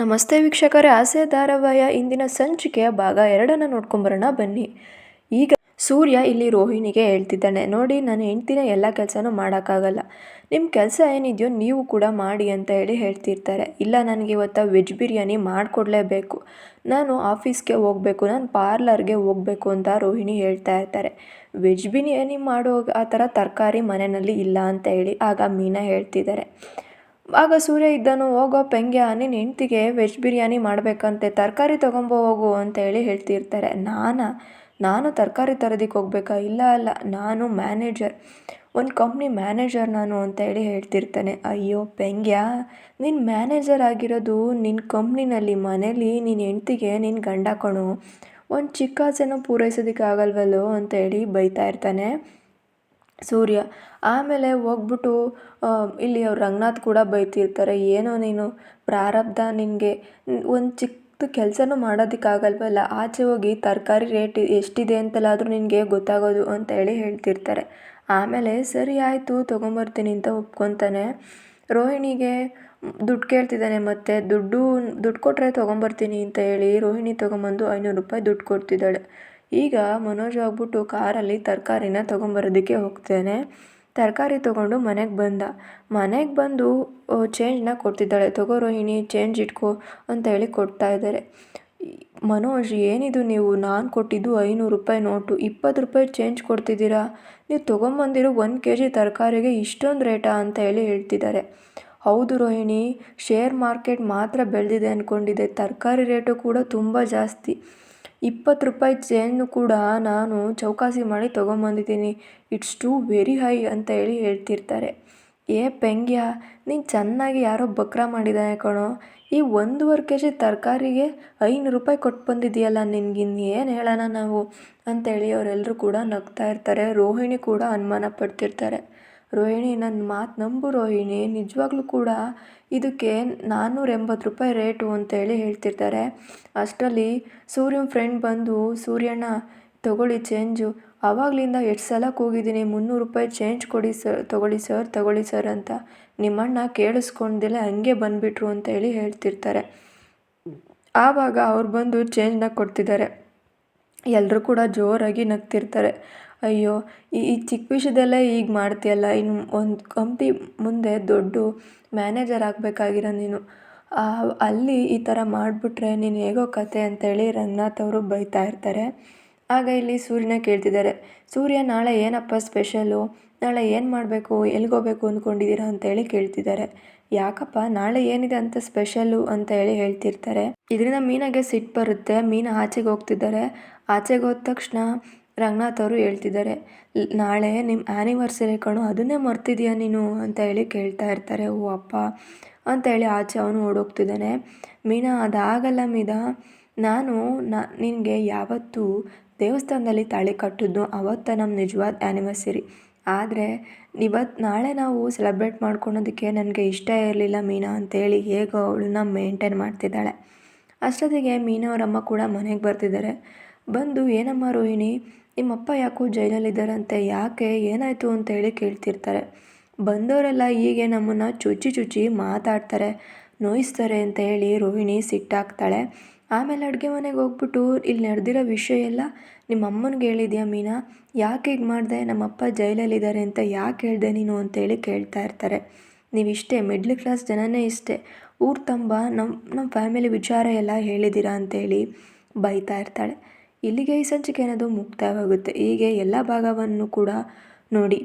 ನಮಸ್ತೆ ವೀಕ್ಷಕರೇ, ಆಸೆ ಧಾರಾವಾಹಿಯ ಇಂದಿನ ಸಂಚಿಕೆಯ ಭಾಗ ಎರಡನ್ನು ನೋಡ್ಕೊಂಬರೋಣ, ಬನ್ನಿ. ಈಗ ಸೂರ್ಯ ಇಲ್ಲಿ ರೋಹಿಣಿಗೆ ಹೇಳ್ತಿದ್ದಾನೆ, ನೋಡಿ, ನಾನು ಹೆಂಡ್ತಿನ ಎಲ್ಲ ಕೆಲಸನೂ ಮಾಡೋಕ್ಕಾಗಲ್ಲ. ನಿಮ್ಮ ಕೆಲಸ ಏನಿದೆಯೋ ನೀವು ಕೂಡ ಮಾಡಿ ಅಂತ ಹೇಳಿ ಹೇಳ್ತಿರ್ತಾರೆ. ಇಲ್ಲ, ನನಗೆ ಇವತ್ತು ವೆಜ್ ಬಿರಿಯಾನಿ ಮಾಡಿಕೊಡ್ಲೇಬೇಕು. ನಾನು ಆಫೀಸ್ಗೆ ಹೋಗಬೇಕು, ನಾನು ಪಾರ್ಲರ್ಗೆ ಹೋಗಬೇಕು ಅಂತ ರೋಹಿಣಿ ಹೇಳ್ತಾ ಇರ್ತಾರೆ. ವೆಜ್ ಬಿರಿಯಾನಿ ಮಾಡೋ ಆ ಥರ ತರಕಾರಿ ಮನೆಯಲ್ಲಿ ಇಲ್ಲ ಅಂತ ಹೇಳಿ ಆಗ ಮೀನಾ ಹೇಳ್ತಿದ್ದಾರೆ. ಆಗ ಸೂರ್ಯ ಇದ್ದನು, ಹೋಗೋ ಪೆಂಗ್ಯ ನಿನ್ನ ಹೆಂಡ್ತಿಗೆ ವೆಜ್ ಬಿರಿಯಾನಿ ಮಾಡಬೇಕಂತೆ, ತರಕಾರಿ ತೊಗೊಂಬೋ ಹೋಗು ಅಂತ ಹೇಳಿ ಹೇಳ್ತಿರ್ತಾರೆ. ನಾನಾ? ನಾನು ತರಕಾರಿ ತರೋದಕ್ಕೆ ಹೋಗ್ಬೇಕಾ? ಇಲ್ಲ ಅಲ್ಲ, ನಾನು ಮ್ಯಾನೇಜರ್ ಒಂದು ಕಂಪ್ನಿ ಮ್ಯಾನೇಜರ್ ನಾನು ಅಂತ ಹೇಳಿ ಹೇಳ್ತಿರ್ತಾನೆ. ಅಯ್ಯೋ ಪೆಂಗ್ಯ ನಿನ್ನ ಮ್ಯಾನೇಜರ್ ಆಗಿರೋದು ನಿನ್ನ ಕಂಪ್ನಿನಲ್ಲಿ ಮನೇಲಿ ನಿನ್ನ ಹೆಂಡ್ತಿಗೆ ನಿನ್ನ ಗಂಡ ಕಣು, ಒಂದು ಚಿಕ್ಕ ಆಸೆನೂ ಪೂರೈಸೋದಕ್ಕೆ ಆಗಲ್ವಲ್ಲೋ ಅಂತ ಹೇಳಿ ಬೈತಾ ಇರ್ತಾನೆ. ಸೂರ್ಯ. ಆಮೇಲೆ ಹೋಗ್ಬಿಟ್ಟು ಇಲ್ಲಿ ಅವ್ರು ರಂಗನಾಥ್ ಕೂಡ ಬೈತಿರ್ತಾರೆ, ಏನೋ ನೀನು ಪ್ರಾರಬ್ಧ ನಿನಗೆ, ಒಂದು ಚಿಕ್ಕ ಕೆಲಸನೂ ಮಾಡೋದಕ್ಕಾಗಲ್ವಲ್ಲ, ಆಚೆ ಹೋಗಿ ತರಕಾರಿ ರೇಟ್ ಎಷ್ಟಿದೆ ಅಂತಲ್ಲಾದರೂ ನಿನಗೆ ಗೊತ್ತಾಗೋದು ಅಂತ ಹೇಳಿ ಹೇಳ್ತಿರ್ತಾರೆ. ಆಮೇಲೆ, ಸರಿ ಆಯಿತು, ತೊಗೊಂಬರ್ತೀನಿ ಅಂತ ಒಪ್ಕೊತಾನೆ ರೋಹಿಣಿಗೆ ದುಡ್ಡು ಕೇಳ್ತಿದ್ದಾನೆ, ಮತ್ತು ದುಡ್ಡು ದುಡ್ಡು ಕೊಟ್ಟರೆ ತೊಗೊಂಬರ್ತೀನಿ ಅಂತ ಹೇಳಿ ರೋಹಿಣಿ ತೊಗೊಂಬಂದು ಐನೂರು ರೂಪಾಯಿ ದುಡ್ಡು ಕೊಡ್ತಿದ್ದಾಳೆ. ಈಗ ಮನೋಜ್ ಹೋಗ್ಬಿಟ್ಟು ಕಾರಲ್ಲಿ ತರಕಾರಿನ ತೊಗೊಂಬರೋದಕ್ಕೆ ಹೋಗ್ತೇನೆ. ತರಕಾರಿ ತೊಗೊಂಡು ಮನೆಗೆ ಬಂದ. ಮನೆಗೆ ಬಂದು ಚೇಂಜ್ನ ಕೊಡ್ತಿದ್ದಾಳೆ. ತಗೋ ರೋಹಿಣಿ ಚೇಂಜ್ ಇಟ್ಕೋ ಅಂತ ಹೇಳಿ ಕೊಡ್ತಾ ಇದ್ದಾರೆ. ಮನೋಜ್, ಏನಿದು ನೀವು? ನಾನು ಕೊಟ್ಟಿದ್ದು ಐನೂರು ರೂಪಾಯಿ ನೋಟು. ಇಪ್ಪತ್ತು ರೂಪಾಯಿ ಚೇಂಜ್ ಕೊಡ್ತಿದ್ದೀರಾ? ನೀವು ತೊಗೊಂಬಂದಿರೋ ಒಂದು ಕೆ ಜಿ ತರಕಾರಿಗೆ ಇಷ್ಟೊಂದು ರೇಟಾ ಅಂತ ಹೇಳಿ ಹೇಳ್ತಿದ್ದಾರೆ. ಹೌದು ರೋಹಿಣಿ ಶೇರ್ ಮಾರ್ಕೆಟ್ ಮಾತ್ರ ಬೆಳೆದಿದೆ ಅಂದ್ಕೊಂಡಿದೆ ತರಕಾರಿ ರೇಟು ಕೂಡ ತುಂಬ ಜಾಸ್ತಿ. ಇಪ್ಪತ್ತು ರೂಪಾಯಿ ಚೇನ್ ಕೂಡ ನಾನು ಚೌಕಾಸಿ ಮಾಡಿ ತೊಗೊಂಬಂದಿದ್ದೀನಿ. ಇಟ್ಸ್ ಟು ವೆರಿ ಹೈ ಅಂತ ಹೇಳಿ ಹೇಳ್ತಿರ್ತಾರೆ. ಏ ಪೆಂಗ್ಯ, ನೀನು ಚೆನ್ನಾಗಿ ಯಾರೋ ಬಕ್ರ ಮಾಡಿದ್ದಾನೆ ಕಣೋ. ಈ ಒಂದೂವರೆ ಕೆ ಜಿ ತರಕಾರಿಗೆ ಐನೂರು ರೂಪಾಯಿ ಕೊಟ್ಟು ಬಂದಿದೆಯಲ್ಲ ನಿನ್ಗಿನ್ನು ಏನು ಹೇಳೋಣ ನಾವು? ಅಂತೇಳಿ ಅವರೆಲ್ಲರೂ ಕೂಡ ನಗ್ತಾ ಇರ್ತಾರೆ. ರೋಹಿಣಿ ಕೂಡ ಅನುಮಾನ ಪಡ್ತಿರ್ತಾರೆ. ರೋಹಿಣಿ ನನ್ನ ಮಾತು ನಂಬು ರೋಹಿಣಿ, ನಿಜವಾಗ್ಲೂ ಕೂಡ ಇದಕ್ಕೆ ನಾನ್ನೂರ ಎಂಬತ್ತು ರೂಪಾಯಿ ರೇಟು ಅಂತೇಳಿ ಹೇಳ್ತಿರ್ತಾರೆ. ಅಷ್ಟರಲ್ಲಿ ಸೂರ್ಯನ ಫ್ರೆಂಡ್ ಬಂದು, ಸೂರ್ಯಣ್ಣ, ತಗೊಳ್ಳಿ ಚೇಂಜು ಆವಾಗಲಿಂದ ಎಷ್ಟು ಸಲ ಕೂಗಿದ್ದೀನಿ, ಮುನ್ನೂರು ರೂಪಾಯಿ ಚೇಂಜ್ ಕೊಡಿ ಸರ್ ತಗೊಳ್ಳಿ ಸರ್ ತಗೊಳ್ಳಿ ಸರ್ ಅಂತ ನಿಮ್ಮಣ್ಣ ಕೇಳಿಸ್ಕೊಂಡಿಲ್ಲ ಹಂಗೆ ಬಂದುಬಿಟ್ರು ಅಂತ ಹೇಳಿ ಹೇಳ್ತಿರ್ತಾರೆ. ಆವಾಗ ಅವ್ರು ಬಂದು ಚೇಂಜ್ನ ಕೊಡ್ತಿದ್ದಾರೆ. ಎಲ್ಲರೂ ಕೂಡ ಜೋರಾಗಿ ನಗ್ತಿರ್ತಾರೆ. ಅಯ್ಯೋ, ಈ ಚಿಕ್ಕ ವಿಷಯದಲ್ಲೇ ಹೀಗೆ ಮಾಡ್ತೀಯಲ್ಲ? ಇನ್ನು ಒಂದು ಕಂಪ್ನಿ ಮುಂದೆ ದೊಡ್ಡ ಮ್ಯಾನೇಜರ್ ಆಗಬೇಕಾಗಿರೋ ನೀನು. ಅಲ್ಲಿ ಈ ಥರ ಮಾಡಿಬಿಟ್ರೆ ನೀನು ಹೇಗೋ ಕತೆ ಅಂತೇಳಿ ರಂಗನಾಥ್ ಅವರು ಬೈತಾ ಇರ್ತಾರೆ. ಆಗ ಇಲ್ಲಿ ಸೂರ್ಯನ ಕೇಳ್ತಿದ್ದಾರೆ, ಸೂರ್ಯ, ನಾಳೆ ಏನಪ್ಪ ಸ್ಪೆಷಲು ನಾಳೆ ಏನು ಮಾಡಬೇಕು? ಎಲ್ಲಿಗೋಗ್ಬೇಕು ಅಂದ್ಕೊಂಡಿದ್ದೀರಾ ಅಂತೇಳಿ ಕೇಳ್ತಿದ್ದಾರೆ. ಯಾಕಪ್ಪ, ನಾಳೆ ಏನಿದೆ ಅಂತ ಸ್ಪೆಷಲು ಅಂತ ಹೇಳಿ ಹೇಳ್ತಿರ್ತಾರೆ. ಇದರಿಂದ ಮೀನಾಗೆ ಸಿಟ್ಟು ಬರುತ್ತೆ. ಮೀನು ಆಚೆಗೆ ಹೋಗ್ತಿದ್ದಾರೆ. ಆಚೆಗೆ ಹೋದ ತಕ್ಷಣ ರಂಗನಾಥ್ ಅವರು ಹೇಳ್ತಿದ್ದಾರೆ ನಾಳೆ ನಿಮ್ಮ ಆ್ಯನಿವರ್ಸರಿ ಕಣೋ, ಅದನ್ನೇ ಮರ್ತಿದ್ಯಾ ನೀನು? ಅಂತ ಹೇಳಿ ಕೇಳ್ತಾ ಇರ್ತಾರೆ. ಓ, ಅಪ್ಪ, ಅಂತ ಹೇಳಿ ಆಚೆ ಅವನು ಓಡೋಗ್ತಿದ್ದಾನೆ. ಮೀನಾ, ಅದಾಗಲ್ಲ ಮೀನಾ. ನಾನು ನಿನಗೆ ಯಾವತ್ತು ದೇವಸ್ಥಾನದಲ್ಲಿ ತಾಳಿ ಕಟ್ಟಿದ್ನೋ ಅವತ್ತ ನಮ್ಮ ನಿಜವಾದ ಆ್ಯನಿವರ್ಸರಿ ಆದರೆ ಇವತ್ತು ನಾಳೆ ನಾವು ಸೆಲೆಬ್ರೇಟ್ ಮಾಡ್ಕೊಳೋದಕ್ಕೆ ನನಗೆ ಇಷ್ಟ ಇರಲಿಲ್ಲ ಮೀನಾ ಅಂತೇಳಿ ಹೇಗೋ ಅವಳನ್ನ ಮೇಂಟೈನ್ ಮಾಡ್ತಿದ್ದಾಳೆ. ಅಷ್ಟೊತ್ತಿಗೆ ಮೀನಾ ಅವರಮ್ಮ ಕೂಡ ಮನೆಗೆ ಬರ್ತಿದ್ದಾರೆ. ಬಂದು, ಏನಮ್ಮ ರೋಹಿಣಿ ನಿಮ್ಮಪ್ಪ ಯಾಕೋ ಜೈಲಲ್ಲಿದ್ದಾರಂತೆ? ಯಾಕೆ? ಏನಾಯಿತು ಅಂತ ಹೇಳಿ ಕೇಳ್ತಿರ್ತಾರೆ. ಬಂದವರೆಲ್ಲ ಹೀಗೆ ನಮ್ಮನ್ನು ಚುಚ್ಚಿ ಚುಚ್ಚಿ ಮಾತಾಡ್ತಾರೆ, ನೋಯಿಸ್ತಾರೆ ಅಂತ ಹೇಳಿ ರೋಹಿಣಿ ಸಿಟ್ಟಾಗ್ತಾಳೆ ಆಮೇಲೆ ಅಡುಗೆ ಮನೆಗೆ ಹೋಗ್ಬಿಟ್ಟು ಇಲ್ಲಿ ನಡೆದಿರೋ ವಿಷಯ ಎಲ್ಲ ನಿಮ್ಮ ಅಮ್ಮನಿಗೆ ಹೇಳಿದ್ಯಾ ಮೀನಾ? ಯಾಕೆ ಹೀಗೆ ಮಾಡಿದೆ? ನಮ್ಮಪ್ಪ ಜೈಲಲ್ಲಿದ್ದಾರೆ ಅಂತ ಯಾಕೆ ಹೇಳಿದೆ ನೀನು ಅಂತೇಳಿ ಕೇಳ್ತಾ ಇರ್ತಾರೆ. ನೀವಿಷ್ಟೇ, ಮಿಡ್ಲ್ ಕ್ಲಾಸ್ ಜನನೇ ಇಷ್ಟೇ. ಊರು ತಂಬ ನಮ್ಮ ನಮ್ಮ ಫ್ಯಾಮಿಲಿ ವಿಚಾರ ಎಲ್ಲ ಹೇಳಿದ್ದೀರಾ ಅಂತೇಳಿ ಬೈತಾ ಇರ್ತಾಳೆ. ಇಲ್ಲಿಗೆ ಈ ಸಂಚಿಕೆ ಅನ್ನೋದು ಮುಕ್ತಾಯವಾಗುತ್ತೆ. ಹೀಗೆ ಎಲ್ಲ ಭಾಗವನ್ನು ಕೂಡ ನೋಡಿ.